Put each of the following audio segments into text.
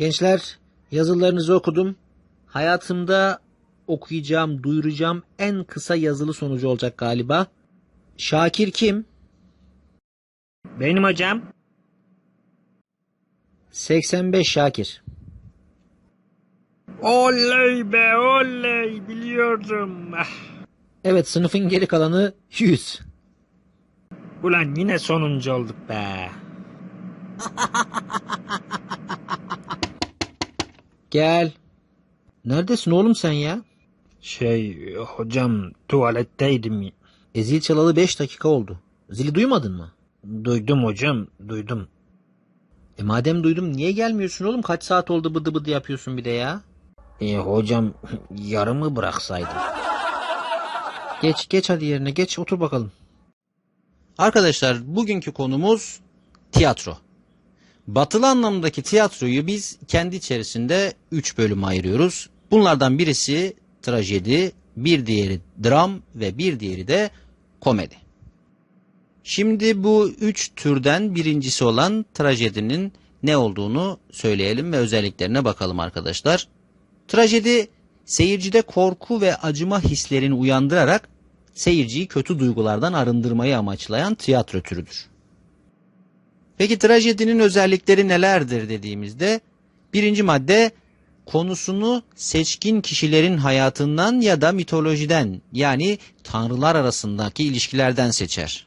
Gençler yazılarınızı okudum. Hayatımda okuyacağım, duyuracağım en kısa yazılı sonucu olacak galiba. Şakir kim? Benim hocam. 85 Şakir. Oley be oley biliyordum. Evet sınıfın geri kalanı 100. ulan yine sonuncu olduk be. Gel. Neredesin oğlum sen ya? Şey hocam tuvaletteydim. E zil çalalı 5 dakika oldu. Zili duymadın mı? Duydum hocam duydum. E madem duydum niye gelmiyorsun oğlum? Kaç saat oldu bıdı bıdı yapıyorsun bir de ya? E, hocam yarımı bıraksaydım. Geç geç hadi yerine geç otur bakalım. Arkadaşlar bugünkü konumuz tiyatro. Batılı anlamdaki tiyatroyu biz kendi içerisinde 3 bölüme ayırıyoruz. Bunlardan birisi trajedi, bir diğeri dram ve bir diğeri de komedi. Şimdi bu üç türden birincisi olan trajedinin ne olduğunu söyleyelim ve özelliklerine bakalım arkadaşlar. Trajedi seyircide korku ve acıma hislerini uyandırarak seyirciyi kötü duygulardan arındırmayı amaçlayan tiyatro türüdür. Peki trajedinin özellikleri nelerdir dediğimizde birinci madde konusunu seçkin kişilerin hayatından ya da mitolojiden yani tanrılar arasındaki ilişkilerden seçer.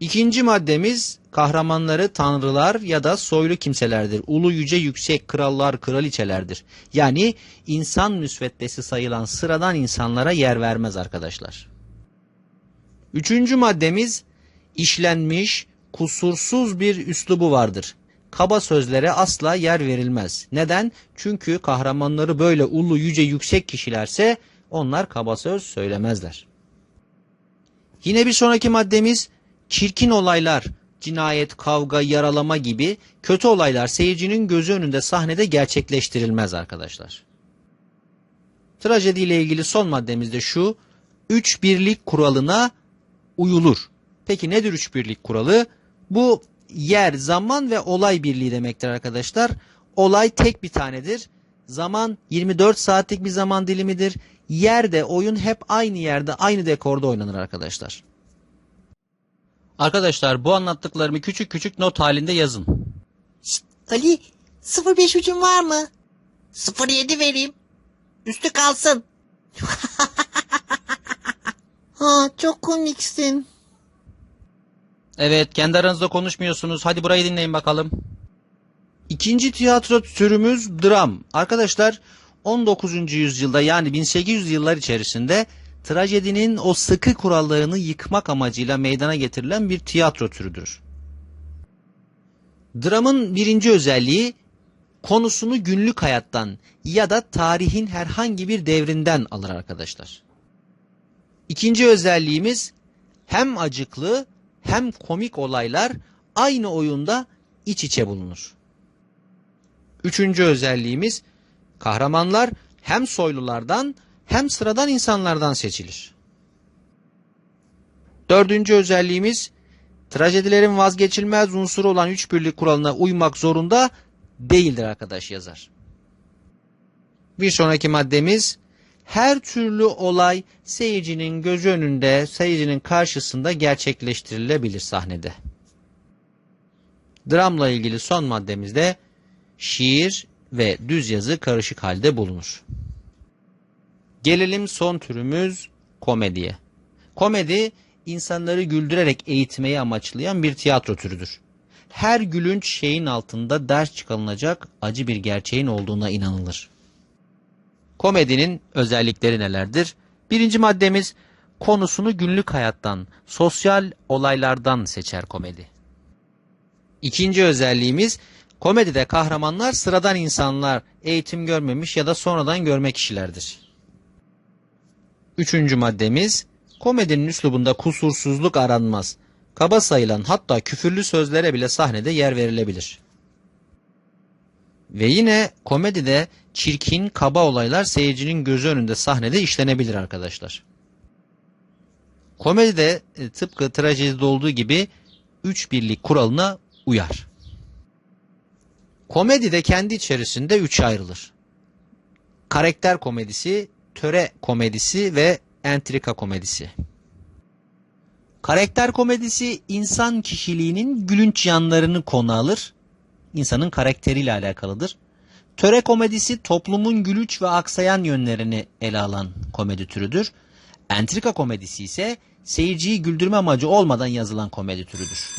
İkinci maddemiz kahramanları tanrılar ya da soylu kimselerdir. Ulu yüce yüksek krallar kraliçelerdir. Yani insan müsveddesi sayılan sıradan insanlara yer vermez arkadaşlar. Üçüncü maddemiz işlenmiş kusursuz bir üslubu vardır. Kaba sözlere asla yer verilmez. Neden? Çünkü kahramanları böyle ulu yüce yüksek kişilerse onlar kaba söz söylemezler. Yine bir sonraki maddemiz çirkin olaylar, cinayet, kavga, yaralama gibi kötü olaylar seyircinin gözü önünde sahnede gerçekleştirilmez arkadaşlar. Trajedi ile ilgili son maddemiz de şu, üç birlik kuralına uyulur. Peki nedir üç birlik kuralı? Bu yer, zaman ve olay birliği demektir arkadaşlar. Olay tek bir tanedir. Zaman 24 saatlik bir zaman dilimidir. Yerde oyun hep aynı yerde, aynı dekorda oynanır arkadaşlar. Arkadaşlar bu anlattıklarımı küçük küçük not halinde yazın. Ali 05 ucun var mı? 07 vereyim. Üstü kalsın. ha çok komiksin. Evet kendi aranızda konuşmuyorsunuz. Hadi burayı dinleyin bakalım. İkinci tiyatro türümüz dram. Arkadaşlar 19. yüzyılda yani 1800 yıllar içerisinde trajedinin o sıkı kurallarını yıkmak amacıyla meydana getirilen bir tiyatro türüdür. Dramın birinci özelliği konusunu günlük hayattan ya da tarihin herhangi bir devrinden alır arkadaşlar. İkinci özelliğimiz hem acıklı hem komik olaylar aynı oyunda iç içe bulunur. Üçüncü özelliğimiz kahramanlar hem soylulardan hem sıradan insanlardan seçilir. Dördüncü özelliğimiz trajedilerin vazgeçilmez unsuru olan üç birlik kuralına uymak zorunda değildir arkadaş yazar. Bir sonraki maddemiz her türlü olay seyircinin gözü önünde, seyircinin karşısında gerçekleştirilebilir sahnede. Dramla ilgili son maddemizde şiir ve düz yazı karışık halde bulunur. Gelelim son türümüz komediye. Komedi insanları güldürerek eğitmeyi amaçlayan bir tiyatro türüdür. Her gülünç şeyin altında ders çıkarılacak acı bir gerçeğin olduğuna inanılır. Komedinin özellikleri nelerdir? Birinci maddemiz konusunu günlük hayattan, sosyal olaylardan seçer komedi. İkinci özelliğimiz komedide kahramanlar sıradan insanlar, eğitim görmemiş ya da sonradan görme kişilerdir. Üçüncü maddemiz komedinin üslubunda kusursuzluk aranmaz. Kaba sayılan hatta küfürlü sözlere bile sahnede yer verilebilir. Ve yine komedide çirkin, kaba olaylar seyircinin gözü önünde sahnede işlenebilir arkadaşlar. Komedide e, tıpkı trajedide olduğu gibi üç birlik kuralına uyar. Komedi de kendi içerisinde üçe ayrılır. Karakter komedisi, töre komedisi ve entrika komedisi. Karakter komedisi insan kişiliğinin gülünç yanlarını konu alır. İnsanın karakteriyle alakalıdır. Töre komedisi toplumun gülüç ve aksayan yönlerini ele alan komedi türüdür. Entrika komedisi ise seyirciyi güldürme amacı olmadan yazılan komedi türüdür.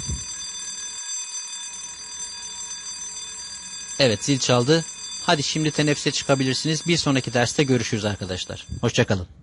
Evet zil çaldı. Hadi şimdi teneffüse çıkabilirsiniz. Bir sonraki derste görüşürüz arkadaşlar. Hoşçakalın.